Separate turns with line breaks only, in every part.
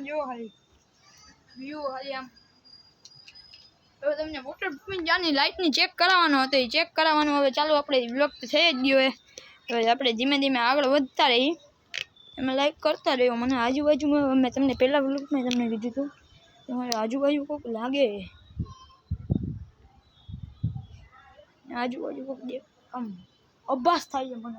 આમ જોવો ખાલી હવે તમને મોટર પ્રૂફિંગ જાની લાઇટની ચેક કરાવવાનો હતો એ ચેક કરાવવાનો હવે ચાલુ આપણે બ્લોક તો થઈ જ ગયો હવે આપણે ધીમે ધીમે આગળ વધતા રહીએ એમાં લાઇક કરતા રહ્યો મને આજુબાજુમાં અમે તમને પહેલાં બ્લોકમાં તમને કીધું હતું મારે આજુબાજુ કોઈક લાગે આજુબાજુ કોઈક દેખ આમ અભ્યાસ થાય છે મને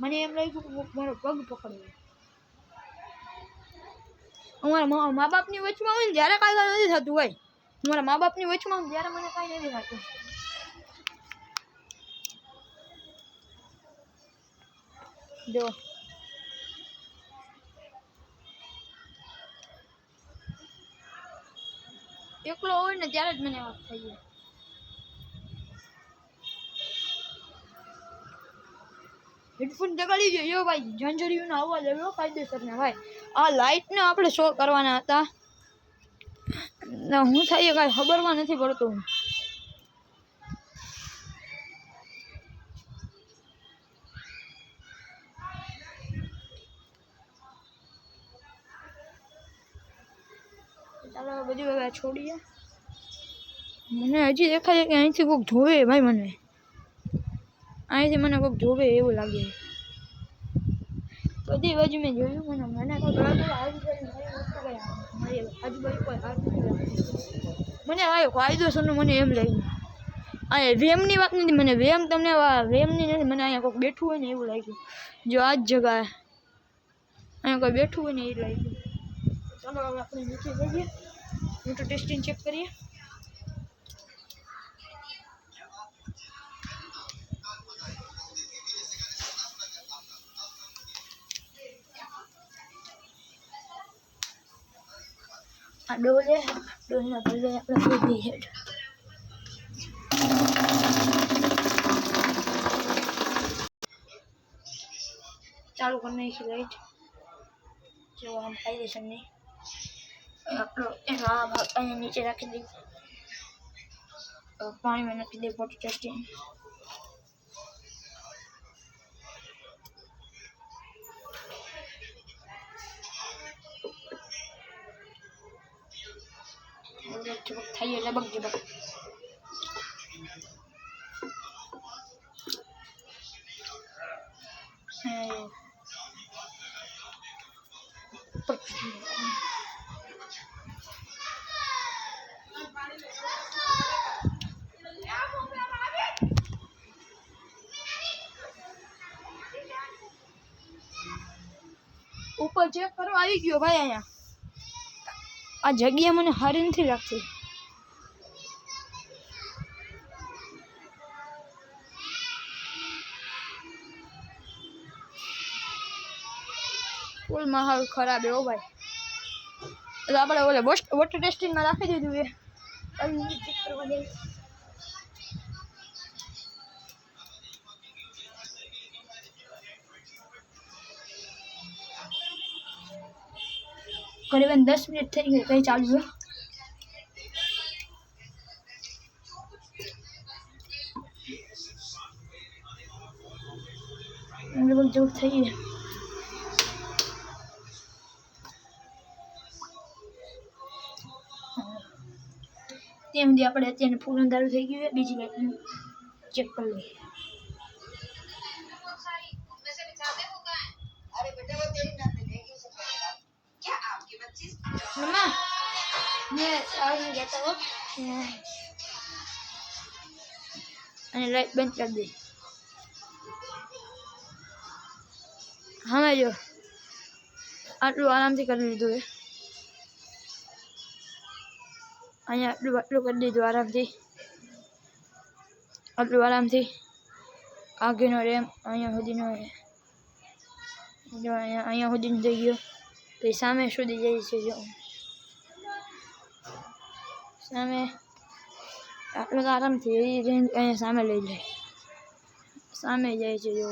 મને એમ લાગ્યું કે મારો પગ પકડ્યો અમારા મા બાપની વચમાં હોય ને જ્યારે કાંઈ નથી થતું હોય મારા મા બાપની વચમાં હોય ત્યારે મને કાંઈ નથી થતું જો એકલો હોય ને ત્યારે જ મને વાત થઈ જાય હેડફોન જગાડી જોઈએ ભાઈ ઝંઝરીઓનો અવાજ આવ્યો કાયદેસરને ભાઈ આ લાઇટને આપણે શો કરવાના હતા હું થાય કાંઈ ખબરમાં નથી પડતું ચાલો બધું હવે છોડીએ મને હજી દેખાય કે અહીંથી કોઈક જોવે ભાઈ મને અહીંથી મને કોઈક જોવે એવું લાગે બધી બાજુ મેં જોયું મને મને મને આ કાયદો સોનું મને એમ લાગ્યું આ વેમની વાત નથી મને વેમ તમને વેમની નથી મને અહીંયા કોઈક બેઠું હોય ને એવું લાગ્યું જો આ જ જગાએ અહીંયા કોઈ બેઠું હોય ને એ લાગ્યું ચાલો હવે આપણે નીચે જઈએ મોટું ટેસ્ટિંગ ચેક કરીએ આ ડોલે ડોલના પગલે આપણે ફૂટી હેઠ ચાલુ કરી નાખી લાઈટ જો આમ ફાયદેસર નહીં આપણો એનો આ ભાગ અહીંયા નીચે રાખી દઈએ પાણીમાં નાખી દઈએ પોટી ચટણી ayun, labag, diba? ऊपर चेक करो आई गयो भाई अः जगह मैंने हरिन थी रखी પુલમાં હાલ ખરાબ એવો ભાઈ એટલે આપણે ઓલે વોટર ટેસ્ટિંગમાં રાખી દીધું એ करीबन दस मिनट થઈ ગઈ કઈ ચાલુ છે લગભગ જેવું થઈ ગયું ત્યાં સુધી આપણે અત્યારે ફૂલ દારૂ થઈ ગયું છે બીજી લાઈટનું ચેક કરી લઈએ મમ્મા મેં અને લાઈટ બંધ કરી દે હા મેં જો આટલું આરામથી કરી લીધું છે અહીંયા ઉપર લોકડી દ્વારા થી ઉપર વાલામ થી આગે નો રેમ અહીંયા સુધી નો જો અહીંયા અહીંયા સુધી જઈ ગયો તો સામે સુધી જઈ છે જો સામે આપણો આરામ થી રેન્જ અહીંયા સામે લઈ જાય સામે જાય છે જો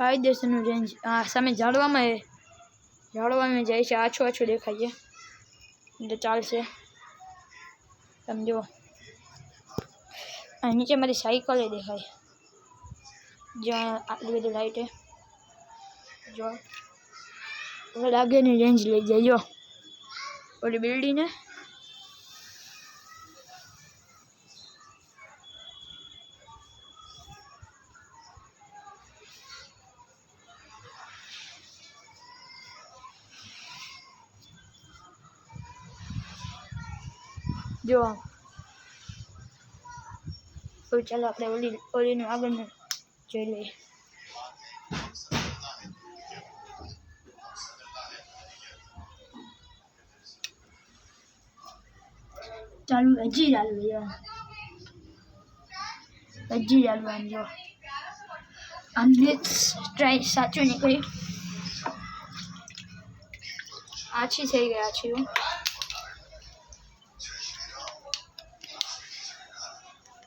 આય દેશનું રેન્જ સામે ઝાડવા માં એ ઝાડવા માં જઈ છે આછો આછો દેખાય છે એટલે 40 છે તમે જુઓ અને નીચે મારી સાયકલ દેખાય જ્યાં આટલી બધી લાઈટ જો હવે લાગે ને રેન્જ લઈ જાય જો ઓલી બિલ્ડિંગ ને જો તો ચાલો આપણે ઓલી ઓલીનું આગળનું જોઈ લઈએ ચાલુ હજી ચાલુ હજી ચાલુ આમ જો આમ ટ્રાય સાચું નીકળી આછી થઈ ગયા છીએ